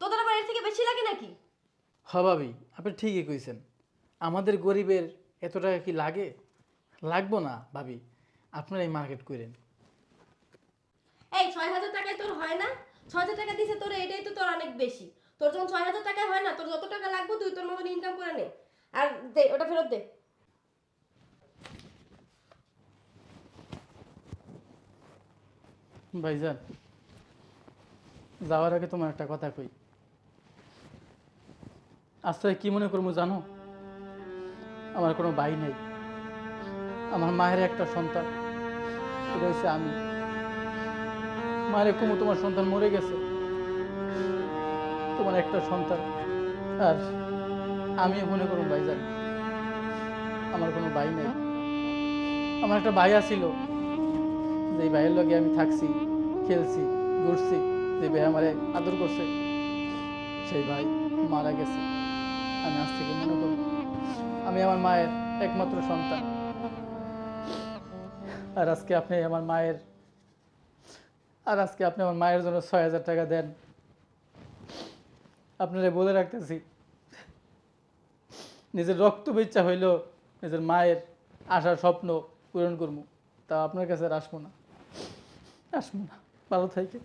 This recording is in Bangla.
তোদের আবার এর থেকে বেশি লাগে নাকি? হ ভাবি আপনি ঠিকই কইছেন। আমাদের গরিবের এত টাকা কি লাগে? লাগবো না ভাবি। আপনারা এই মার্কেট করেন। এই ছয় হাজার টাকায় তোর হয় না? ছয় হাজার টাকা দিছে তোর এটাই তো তোর অনেক বেশি। তোর যখন ছয় হাজার টাকায় হয় না তোর যত টাকা লাগবে তুই তোর মতন ইনকাম করে নে। আর দে ওটা ফেরত দে। ভাইজান যাওয়ার আগে তোমার একটা কথা কই। আজকে কি মনে করব জানো? আমার কোনো ভাই নেই। আমার মায়ের একটা সন্তান। হচ্ছে আমি। মায়ের কুমু তোমার সন্তান মরে গেছে। তোমার একটা সন্তান। আর আমি মনে করুন ভাইজান, আমার কোনো ভাই নেই। আমার একটা ভাই আছিল। যে ভাইয়ের লগে আমি থাকছি, খেলছি, ঘুরছি, যে ভাই আমারে আদর করছে, সেই ভাই মারা গেছে। আমি আজ থেকে মনে করব। আমি আমার মায়ের একমাত্র সন্তান। আর আজকে আপনি আমার মায়ের, আর আজকে আপনি আমার মায়ের জন্য ছয় হাজার টাকা দেন। আপনারা বলে রাখতেছি, নিজের রক্ত ইচ্ছা হইল নিজের মায়ের আশার স্বপ্ন পূরণ করব। তা আপনার কাছে আর আসব না। আসব না। ভালো থাকে